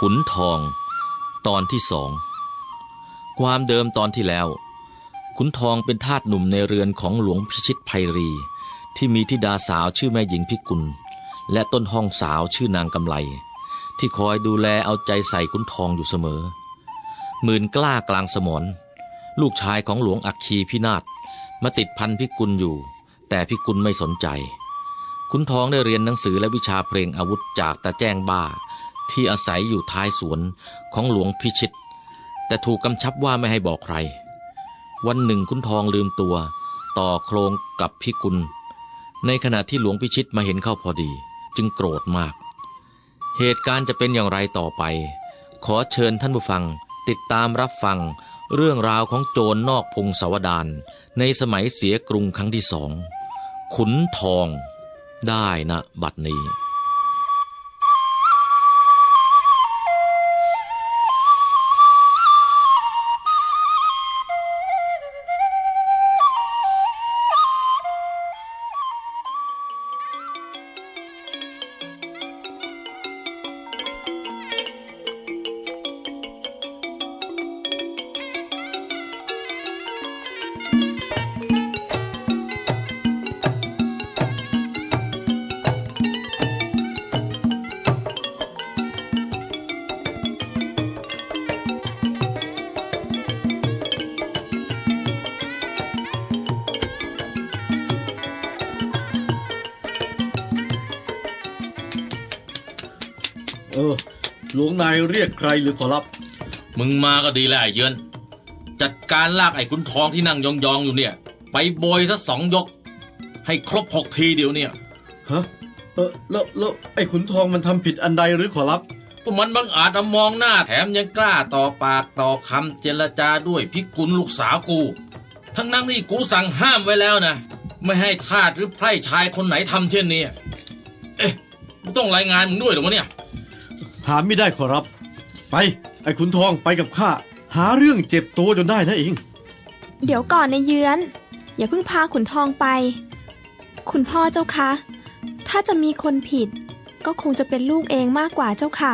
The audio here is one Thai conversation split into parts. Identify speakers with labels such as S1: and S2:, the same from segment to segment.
S1: ขุนทอง ตอนที่สอง ความเดิมตอนที่แล้ว ขุนทองเป็นทาสหนุ่มในเรือนของหลวงพิชิตไพรี ที่มีธิดาสาวชื่อแม่หญิงพิกุล และต้นห้องสาวชื่อนางกำไล ที่คอยดูแลเอาใจใส่ขุนทองอยู่เสมอ หมื่นกล้ากลางสมรลูกชายของหลวงอักคีพินาศมาติดพันพิกุลอยู่ แต่พิกุลไม่สนใจ ขุนทองได้เรียนหนังสือและวิชาเพลงอาวุธจากตาแจ้งบ้า ที่อาศัยอยู่ท้ายสวนของหลวงพิชิต แต่ถูกกำชับว่าไม่ให้บอกใคร วันหนึ่งขุนทองลืมตัว ต่อโครงกับพิกุล ในขณะที่หลวงพิชิตมาเห็นเข้าพอดี จึงโกรธมาก เหตุการณ์จะเป็นอย่างไรต่อไป ขอเชิญท่านผู้ฟังติดตามรับฟังเรื่องราวของโจรนอกพงศาวดารในสมัยเสียกรุงครั้งที่สองขุนทองได้นะบัดนี้
S2: หลวงนายเรียกใครหรือขอรับ
S1: มึงมาก็ดีแล้วไอ้เยือน จัดการลากไอ้ขุนทองที่นั่งยองๆอยู่เนี่ย ไปโบยซะสองยก ให้ครบหกทีเดี๋ยวเนี่ย
S2: ฮะ เออแล้วแล้วไอ้ขุนทองมันทำผิดอันใดหรือขอรับ
S1: ก็มันบังอาจมามองหน้าแถมยังกล้าต่อปากต่อคำเจรจาด้วยพิกุลลูกสาวกู ทั้งนั้นที่กูสั่งห้ามไว้แล้วนะ ไม่ให้ทาสหรือไพร่ชายคนไหนทำเช่นนี้ เอ๊ะกูต้องรายงานมึงด้วยเหรอวะเนี่ย
S2: หาไม่ได้ขอรับ ไป ไอ้ขุนทองไปกับข้า หาเรื่องเจ็บตัวจนได้นะเอง
S3: เดี๋ยวก่อนนเยือน อย่าเพิ่งพาขุนทองไป คุณพ่อเจ้าคะ ถ้าจะมีคนผิด ก็คงจะเป็นลูกเองมากกว่าเจ้าค่ะ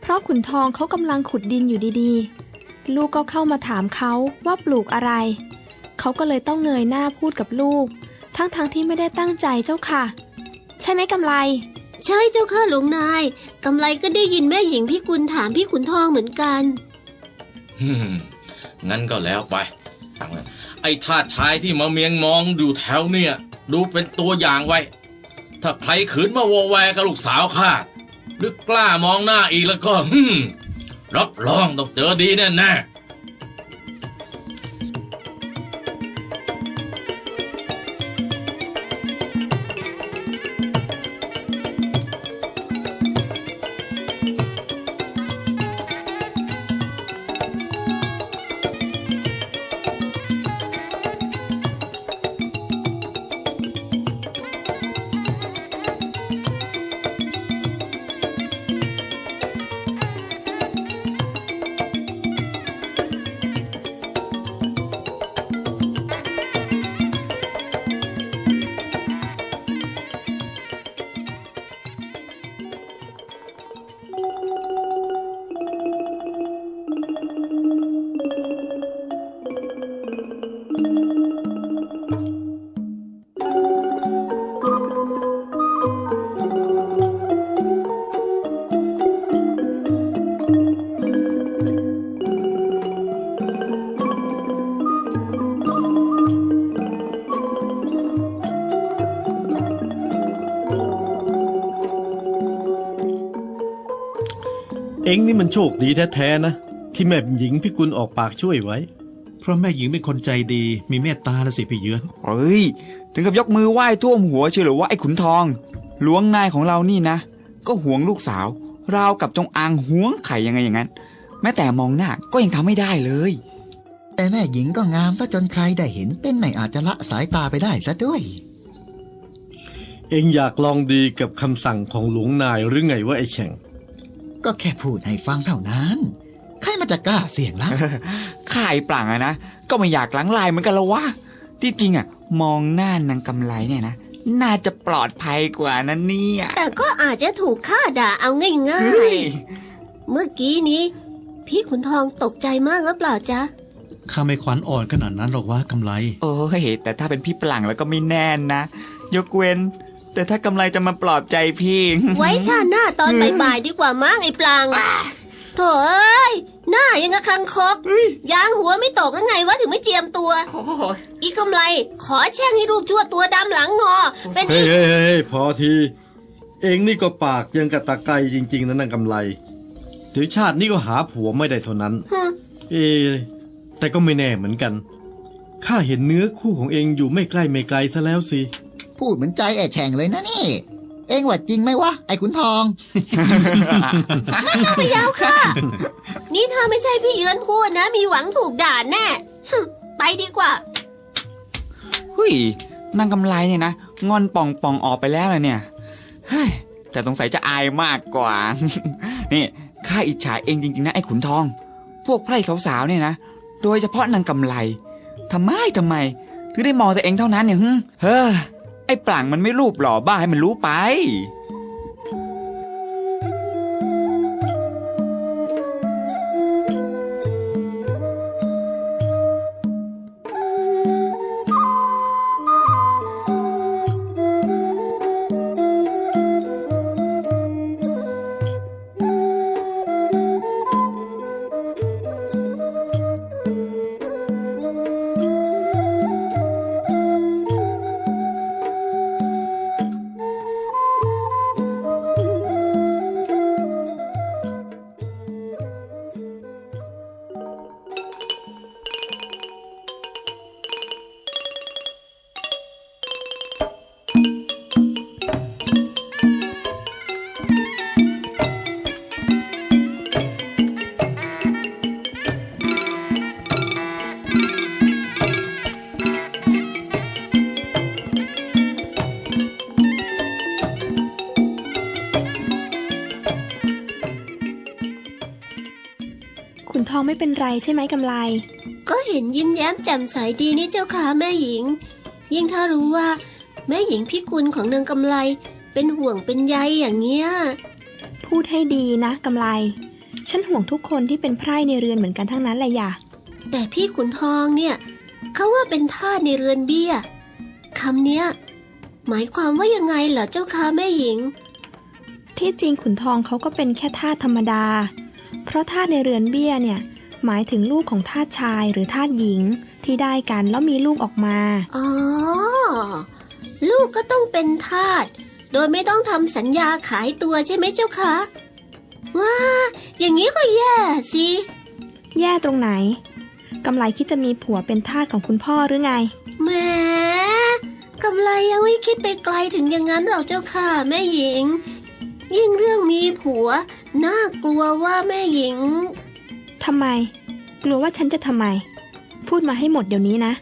S3: เพราะขุนทองเขากำลังขุดดินอยู่ดีๆ ลูกก็เข้ามาถามเขาว่าปลูกอะไร เขาก็เลยต้องเงยหน้าพูดกับลูก ทั้งๆทที่ไม่ได้ตั้งใจเจ้าค่ะ ใช่ไหมกำไล
S4: ใช่เจ้าค่ะหลวงนายกำไรก็ได้ยินแม่หญิงพี่กุลถามพี่ขุนทองเหมือนกัน
S1: ฮึงั้นก็แล้วไป ไอ้ทาสชายที่มาเมียงมองอยู่แถวเนี่ย ดูเป็นตัวอย่างไว้ ถ้าใครขืนมาโวแวกับลูกสาวข้าหรือกล้ามองหน้าอีกแล้วก็ฮึรับรองต้องเจอดีแน่แน่ๆ
S2: องนี่มันโชคดีแท้ๆนะ ที่แม่หญิงพิกุลออกปากช่วยไว้
S5: เพราะแม่หญิงเป็นคนใจดีมีเมตตาละสิพี่เยือน
S6: เฮ้ย ถึงกับยกมือไหว้ท่วมหัวเชียวหรือว่าไอ้ขุนทองหลวงนายของเรานี่นะ ก็หวงลูกสาว ราวกับจงอางหวงไข่ยังไงอย่างนั้น แม้แต่มองหน้าก็ยังทำไม่ได้เลย
S7: แต่แม่หญิงก็งามซะจนใครได้เห็นเป็นไม่อาจจะละสายตาไปได้ซะด้วย
S2: เองอยากลองดีกับคำสั่งของหลวงนายหรือไงว่าไอ้แฉ่ง
S7: ก็แค่พูดให้ฟังเท่านั้น ใครมันจะกล้าเสี่ยงล่ะ
S6: ข่ายปล่างอะนะ ก็ไม่อยากหลังลายเหมือนกันละวะ ที่จริงอะมองหน้านางกำไรเนี่ยนะ น่าจะปลอดภัยกว่านั้นเนี่ย
S4: แต่ก็อาจจะถูกฆ่าด่าเอาง่า
S6: เฮ้
S4: ย
S6: ย
S4: เมื่อกี้นี้ พี่ขุนทองตกใจมากหรือเปล่าจ๊ะ
S5: ข้าไม่ขวัญอ่อนขนาดนั้นหรอกว่ากำไร
S6: โอ้ยแต่ถ้าเป็นพี่ปลังแล้วก็ไม่แน่นนะ ยกเว้น แต่ถ้ากำไรจะมาปลอบใจพี่
S4: ไว้ชาติหน้าตอนบ่ายๆดีกว่ามั้งไอ้ปลางโถเอ้ยหน้ายังกะคังคกยางหัวไม่ตกยังไงวะถึงไม่เจียมตัวอีกำไร ขอแช่งให้รูปชั่วตัวดำหลังงอ เป็น
S2: เฮ้
S4: อี
S2: ย
S4: ก
S2: เฮ้ยเฮ้ยพอที เองนี่ก็ปากยังกะตะไกรจริง ๆนะนางกำไรเดี๋ยวชาตินี้ก็หาผัวไม่ได้เท่านั้น
S4: ฮึ
S2: เอะแต่ก็ไม่แน่เหมือนกันข้าเห็นเนื้อคู่ของเองอยู่ไม่ใกล้ไม่ไกลซะแล้วสิ
S7: พูดเหมือนใจแอบแฉ่งเลยนะนี่ เองว่าจริงไหมวะ ไอ้ขุนทอง
S4: ไม่ยาวค่ะ นี่ถ้าไม่ใช่พี่เยือนพูดนะ มีหวังถูกด่าแน่ฮึไปดีกว่า
S6: หุยนางกำไรเนี่ยนะงอนป่องป่องออกไปแล้วเลยเนี่ยเฮ้ยแต่สงสัยจะอายมากกว่า นี่ข้าอิจฉาเองจริงๆนะไอ้ขุนทอง พวกไพร่สาวๆเนี่ยนะโดยเฉพาะนางกำไรทำไมทำไม ถึงได้มองแต่เองเท่านั้นเนี่ยฮึเฮ้อ ไอ้ปลังมันไม่รูปหล่อบ้าให้มันรู้ไป
S3: องไม่เป็นไรใช่ไหมกำไร
S4: ก็เห็นยิ้มแย้มแจ่มใสดีนี่เจ้าค่ะแม่หญิง ยิ่งถ้ารู้ว่า แม่หญิงพิกุลของนางกำไรเป็นห่วงเป็นใยอย่างเงี้ย
S3: พูดให้ดีนะกำไร ฉันห่วงทุกคนที่เป็นไพร่ในเรือนเหมือนกันทั้งนั้นแหละอย่า
S4: แต่พี่ขุนทองเนี่ยเขาว่าเป็นทาสในเรือนเบี้ยคำเนี้ย หมายความว่ายังไงเหรอเจ้าค่ะแม่หญิง
S3: ที่จริงขุนทองเขาก็เป็นแค่ทาสธรรมดา ราะทาสในเรือนเบี้ยเนี่ยหมายถึงลูกของทาสชายหรือทาสหญิงที่ได้กันแล้วมีลูกออกมา
S4: อ๋อ ลูกก็ต้องเป็นทาสโดยไม่ต้องทำสัญญาขายตัวใช่ไหมเจ้าคะว้าอย่างนี้ก็แย่สิ
S3: แย่ตรงไหนกำไรคิดจะมีผัวเป็นทาสของคุณพ่อหรือไง
S4: แหมกำไรยังไม่คิดไปไกลถึงอย่างนั้นหรอกเจ้าค่ะแม่หญิง ยิ่งเรื่องมีผัว น่ากลัวว่าแม่หญิง
S3: ทำไม กลัวว่าฉันจะทำไม พูดมาให้หมดเดี๋ยวนี้นะ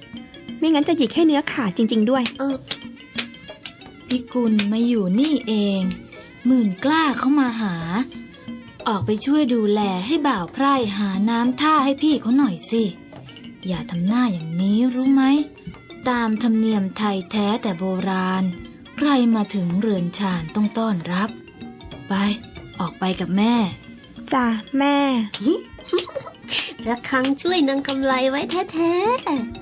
S3: ไม่งั้นจะหยิกให้เนื้อขาดจริง ๆ ด้วย
S4: เออ
S8: พิกุลมาอยู่นี่เอง หมื่นกล้าเข้ามาหา ออกไปช่วยดูแลให้บ่าวไพร่หาน้ำท่าให้พี่เขาหน่อยสิ อย่าทำหน้าอย่างนี้รู้ไหม ตามธรรมเนียมไทยแท้แต่โบราณ ใครมาถึงเรือนชานต้องต้อนรับ ไป ออกไปกับแม่
S3: จ้ะแม่
S4: ระคังช่วยนางกำไรไว้แท้ๆ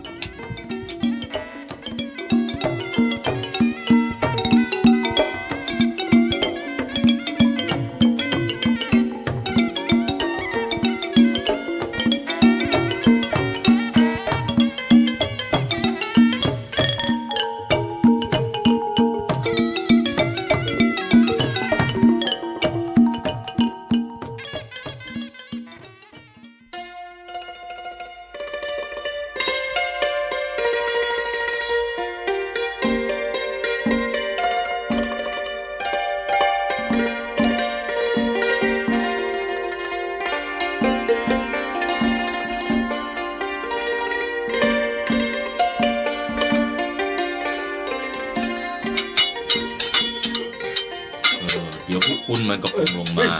S1: ยวพี่กุลมันก็คงลงมา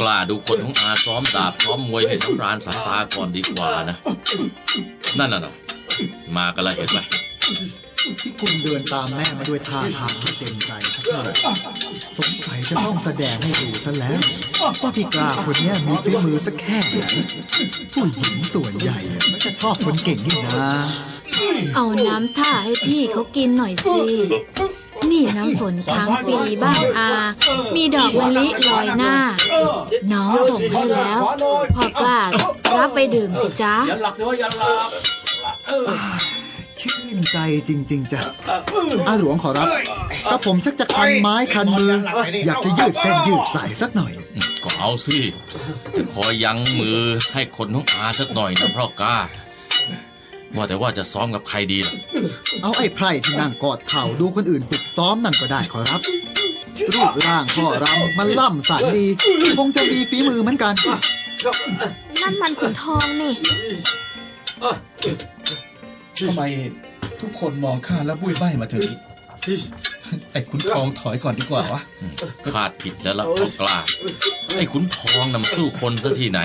S1: กล้าดูคนของอาซ้อมดาบซ้อมมวยให้สำราญสายตาก่อนดีกว่านะ นั่นน่ะนะมากันแล้วเห็นไหม
S7: ที่คุณเดินตามแม่มาด้วยท่าทางไม่เต็มใจสักเท่าไหร่สงสัยจะต้องแสดงให้ดูซะแล้ว ว่าพี่กล้าคนเนี้ยมีฝีมือสักแค่ไหนผู้หญิงส่วนใหญ่มันจะชอบคนเก่งนี่นะ
S8: เอาน้ำท่าให้พี่เขากินหน่อยสิ นี่น้ำฝนค้างปีบ้านอา มีดอกมะลิลอยหน้า น้องส่งให้แล้ว พอกล้ารับไปดื่มสิจ๊ะ
S7: ชื่นใจจริง ๆจ้ะอาหลวงขอรับก็ผมชักจะคันไม้คันมือ อยากจะยืดเส้นยืดสายสักหน่อย
S1: ก็เอาสิ ขอยั้งมือให้คนของอาสักหน่อยนะเพราะกล้า ว่าแต่ว่าจะซ้อมกับใครดีล่ะ
S7: เอาไอ้ไพร่ที่นั่งกอดเข่าดูคนอื่นฝึกซ้อมนั่นก็ได้ขอรับ รูปร่างพ่อรำมันล่ำสันดีคงจะมีฝีมือเหมือนกัน
S3: นั่นมันขุนทองนี่
S5: ทำไมทุกคนมองข้าแล้วบุ้ยใบ้มาถึงนี้ไอ้คุณทองถอยก่อนดีกว่าวะ
S1: อืมคาดผิดแล้วล่ะเพราะกล้าไอ้ขุนทองนำสู้คนซะที่ไหน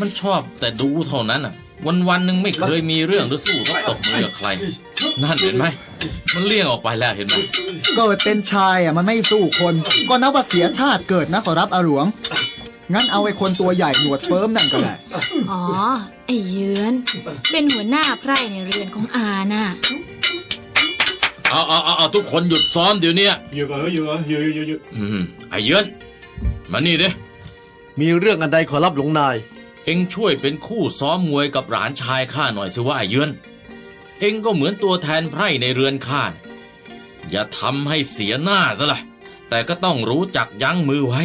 S1: มันชอบแต่ดูเท่านั้นอะ วันวันๆหนึ่งไม่เคยมีเรื่องหรือสู้ต้องตบมือกับใคร นั่นเห็นไหม มันเลี่ยงออกไปแล้วเห็นไหม
S7: เกิดเป็นชายอะมันไม่สู้คน ก็นับว่าเสียชาติเกิดนะขอรับอาหลวง งั้นเอาไอ้คนตัวใหญ่หนวดเฟิร์มนั่นก็ได้
S8: อ๋อ ไอ้เยือน เป็นหัวหน้าไพร่ในเรือนของอาน่ะ
S1: เอาเอาเอาเอาทุกคนหยุดซ้อมเดี๋ยวเนี้ย
S5: อยู่ก่อนอยู่ก่อนอยู่อยู่อยู่
S1: อืมไอ้เยือน มานี่ดิ
S2: มีเรื่องอันใดขอรับหลวงนาย
S1: เอ็งช่วยเป็นคู่ซ้อมมวยกับหลานชายข้าหน่อยสิว่าไอ้เยือน เอ็งก็เหมือนตัวแทนไพร่ในเรือนข้าน่ะอย่าทำให้เสียหน้าซะละแต่ก็ต้องรู้จักยั้งมือไว้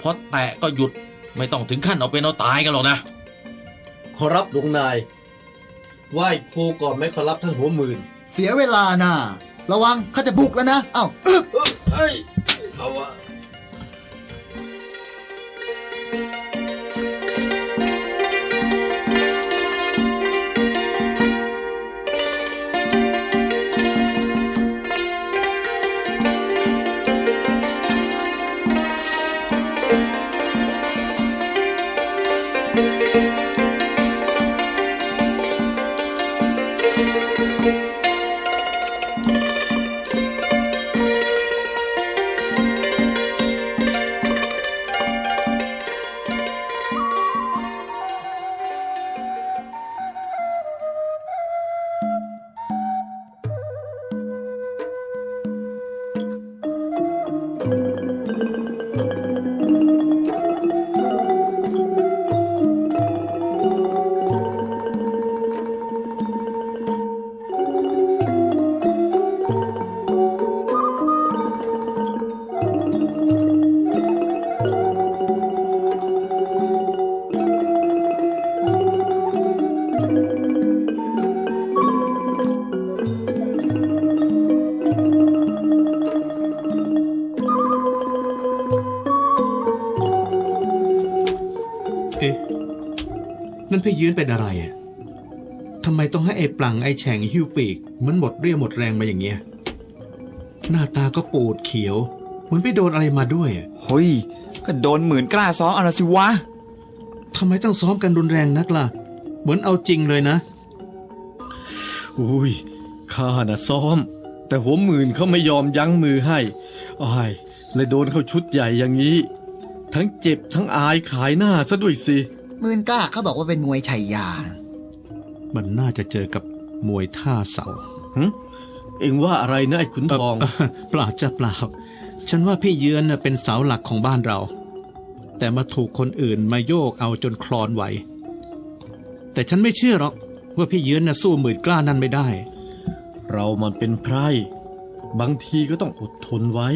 S1: พอแตะก็หยุดไม่ต้องถึงขั้นเอาเป็นเอาตายกันหรอกนะ
S2: ขอรับหลวงนาย ไหว้ครูก่อนไหมขอรับท่านหัวหมื่น
S7: เสียเวลาน่ะระวังข้าจะบุกแล้วนะ เอ้าอึก
S2: เฮ้ยเอาวะ
S5: ยืนเป็นอะไรอะทำไมต้องให้ไอ้ปลังไอ้แฉ่งหิ้วปีกเหมือนหมดเรี่ยวหมดแรงมาอย่างเงี้ย หน้าตาก็ปูดเขียว เหมือนไปโดนอะไรมาด้วยอะ
S6: เฮ้ยก็โดนหมื่นกล้าซ้อมเอาละสิวะ
S5: ทำไมต้องซ้อมกันรุนแรงนักล่ะ เหมือนเอาจริงเลยนะ
S2: อุ้ยข้าน่ะซ้อม แต่หัวหมื่นเขาไม่ยอมยั้งมือให้อ้ายเลยโดนเขาชุดใหญ่อย่างนี้ ทั้งเจ็บทั้งอายขายหน้าซะด้วยสิ
S7: ห มื่นกล้าเขาบอกว่าเป็นมวยชัยยา
S5: มันน่าจะเจอกับมวยท่าเสา
S2: หึเอ็งว่าอะไรนะไอ้ขุนทอง
S5: เเปล่าจะเปล่า ฉันว่าพี่เยือนน่ะเป็นเสาหลักของบ้านเรา แต่มาถูกคนอื่นมาโยกเอาจนคลอนไหว แต่ฉันไม่เชื่อหรอกว่าพี่เยือนน่ะสู้หมื่นกล้านั่นไม่ได้
S2: เรามันเป็นไพร่บางทีก็ต้องอดทนไว้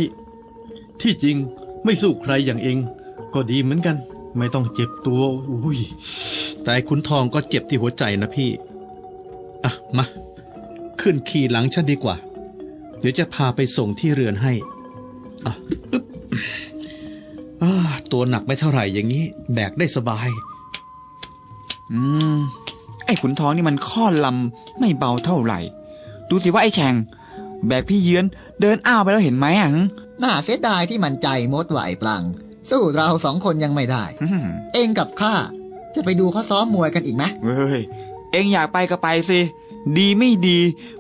S2: ที่จริงไม่สู้ใครอย่างเองก็ดีเหมือนกัน ไม่ต้องเจ็บตัวอุ้ย
S5: แต่ไอ้ขุนทองก็เจ็บที่หัวใจนะพี่ อะ มา ขึ้นขี่หลังฉันดีกว่า เดี๋ยวจะพาไปส่งที่เรือนให้ อะอึ๊บอ่าตัวหนักไม่เท่าไหร่อย่างนี้ แบกได้สบาย
S6: อืม ไอ้ขุนทองนี่มันข้อลำไม่เบาเท่าไหร่ ดูสิว่าไอ้แฉ่งแบกพี่เยือนเดินอ้าวไปแล้วเห็นไหมอะหึ
S7: น่าเสียดายที่มันใจมดไหวปลัง สู้เราสองคนยังไม่ได้
S6: อืม
S7: เองกับข้าจะไปดูเขาซ้อมมวยกันอีกไหม
S6: เว้ย เอ็งอยากไปก็ไปสิ ดีไม่ดี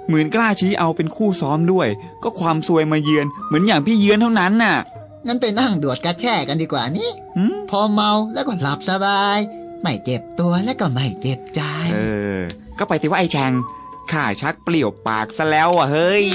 S6: หมื่นกล้าชี้เอาเป็นคู่ซ้อมด้วย ก็ความซวยมาเยือน เหมือนอย่างพี่เยือนเท่านั้นน่ะ
S7: งั้นไปนั่งดวดกระแช่กันดีกว่านี่
S6: หืม
S7: พอเมาแล้วก็หลับสบาย ไม่เจ็บตัวแล้วก็ไม่เจ็บใจ
S6: เออ ก็ไปสิว่าไอ้แชงข้าชักเปลี่ยวปากซะแล้วอะเฮ้ย